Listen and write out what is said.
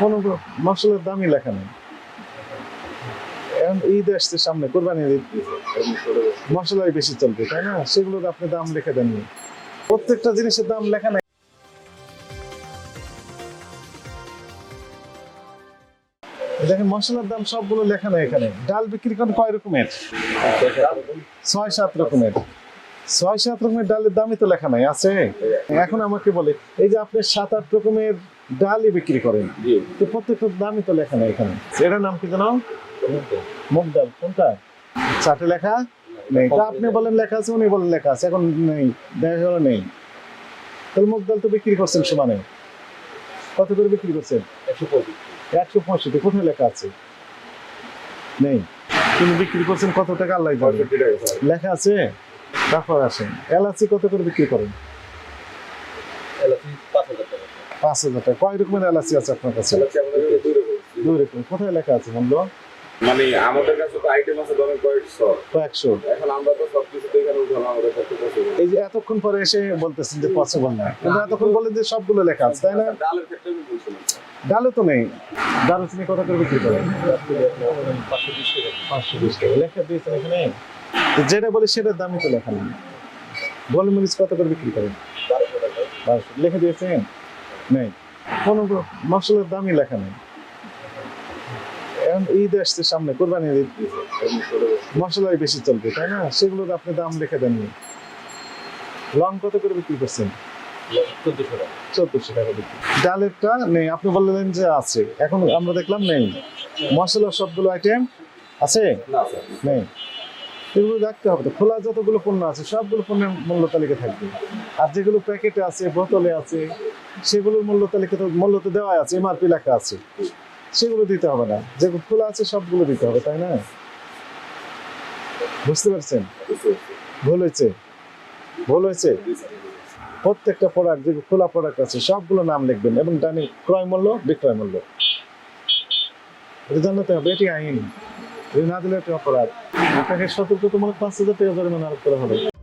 কোনো মশলার দামই লেখা নেই। ঈদ আসছে সামনে, কোরবানির ঈদ। মশলাই বেশি চলবে, তাই না? সেগুলোর আপনি দাম লিখে দেননি প্রত্যেকটা জিনিসের দাম লেখা নাই। দেখেন, মশলার দাম সবগুলো লেখা নেই এখানে। ডাল বিক্রি করেন কয় রকমের? ছয়, সাত রকমের। ছয়, সাত রকমের ডালের দামই তো লেখা নাই, আছে? এখন আমাকে বলে, এই যে আপনি সাত, আট রকমের ডালই বিক্রি করেন। তো প্রত্যেকটার দামই তো লেখা নেই এখানে। এটার নাম কি জানো? মুগ ডাল কোনটা? চাটে লেখা নেই। তা আপনি বলেন লেখা আছে উনি বলেন লেখা আছে। এখন নেই দেখা গেল নেই। তাহলে মুগ ডাল তো বিক্রি করছেন সমানে। কত করে বিক্রি করছেন? একশো পঁয়ষট্টি। কোথায় লেখা আছে? নেই। তিনি বিক্রি করছেন কত টাকা আল্লাহ লেখা আছে? তারপর আসেন। এলাচি কত করে বিক্রি করেন? পাঁচ হাজার টাকা। কয় রকমের এলাচি আছে আপনার কাছে? দুই রকম। কোথায় লেখা আছে বলল মানে আমাদের কাছে তো আইটেম আছে ধরেন কয়েকশো। কয়েকশো। এখন আমরা তো সবকিছু তো এখানে উঠানো আমাদের কাছে এই যে এতক্ষণ পরে এসে বলতেছেন যে পসিবল না। কিন্তু এতক্ষণ বলেন যে সবগুলো লেখা আছে তাই না? ডালের ক্ষেত্রে আমি বলছিলাম। ডালে তো নেই। দারুচিনি কত করে বিক্রি করেন পাঁচশো বিশ টাকা। লেখা দিয়েছেন এখানে? তো যেটা বলি সেটার দামই তো লেখা নেই। গোলমরিচ কত করে বিক্রি করেন? বারোশো। লিখে দিয়েছেন? নেই। কোনো মশলার দামই লেখা নেই। এখন ঈদ আসছে সামনে কোরবানির ঈদ। মশলাই বেশি চলবে তাই না? সেগুলোর আপনি দাম লিখে দেননি লং কত করে বিক্রি করছেন? চোদ্দশো টাকা। বিক্রি। ডালেরটা নেই। আপনি বললেন যে আছে। এখন আমরা দেখলাম নেই। মশলা সবগুলো আইটেম আছে? নেই। এগুলো রাখতে হবে তো। খোলা যতগুলো পণ্য আছে সবগুলো পণ্যের মূল্য তালিকা থাকবে। আর যেগুলো প্যাকেটে আছে বোতলে আছে সেগুলোর মূল্য তালিকা তো মূল্য তো দেওয়া আছে এমআরপি লেখা আছে। সেগুলো দিতে হবে না। যেগুলো খোলা আছে, সবগুলো দিতে হবে, তাই না? বুঝতে পারছেন? ভুল হয়েছে? ভুল হয়েছে? প্রত্যেকটা প্রোডাক্ট যে খোলা প্রোডাক্ট আছে, সবগুলো নাম লিখবেন এবং ডানি ক্রয় মূল্য, বিক্রয় মূল্য। এটা জানাতে হবে, এটি আইন। না দিলে এটি অপরাধ। আপনাকে সতর্কতামূলক পাঁচ হাজার টাকা জরিমানা আরোপ করা হবে।